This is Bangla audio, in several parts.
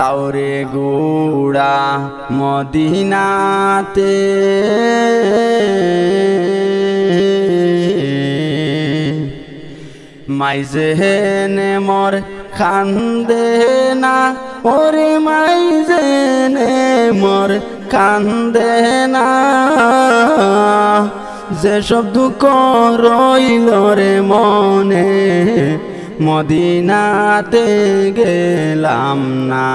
যাওরে গুড়া মদিনাতে। মাইজেনে মর খান্দে না, ওরে মাইজেনে মর কান্দে না। যেসব দুঃখ রইল রে মনে মদিনাতে গেলাম না।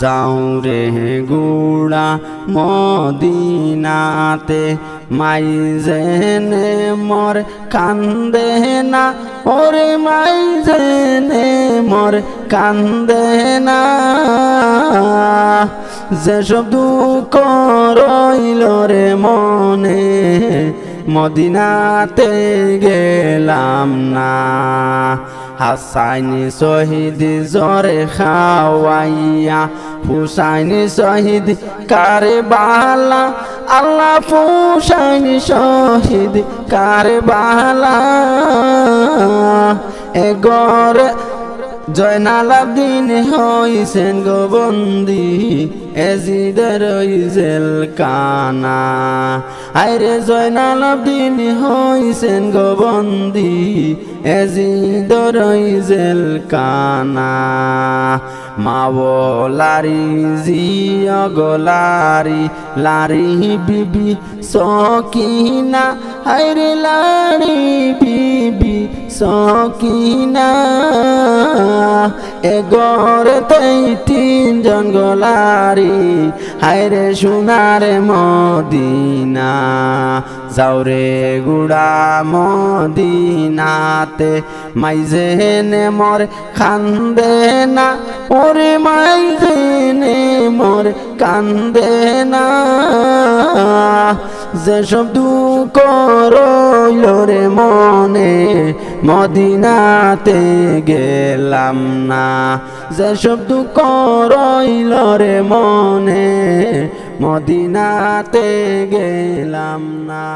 যাও রে গুড়া মদিনাতে মাইজেনে মর কান্দে না। ওরে মাইজেনে মর কান্দে না। যেসব দুঃখ রইল রে মদিনাতে গেলাম না। হাসাইনি শহীদ জরে খাওয়াইয়া ফুসাইনি শহীদ কারে বালা আল্লাহ ফুসাইনি শহীদ কারে বালা এগর জয়নাল আব্দিন হইছেন গোবন্দি এজিদের জেল কানা আইরে জয়নাল আব্দিন হইছেন গোবন্দি এজিদর জেল কানা মাওলারি জিয় গলারি লারি বিবি সকিনা হাইরে লারি বিবি সকিনা এগর তৈ তিনজন গলারি হাইরে সোনার মদিনা, যাওরে গুড়া মদিনাতে। মাইজেনে মর খান্দে না, ওরে মাইজেনে মর কান্দে না। যেসব দুঃখ রইল রে মনে মদিনাতে গেলাম না। যেসব দুঃখ রইল রে মনে মদিনাতে গেলাম না।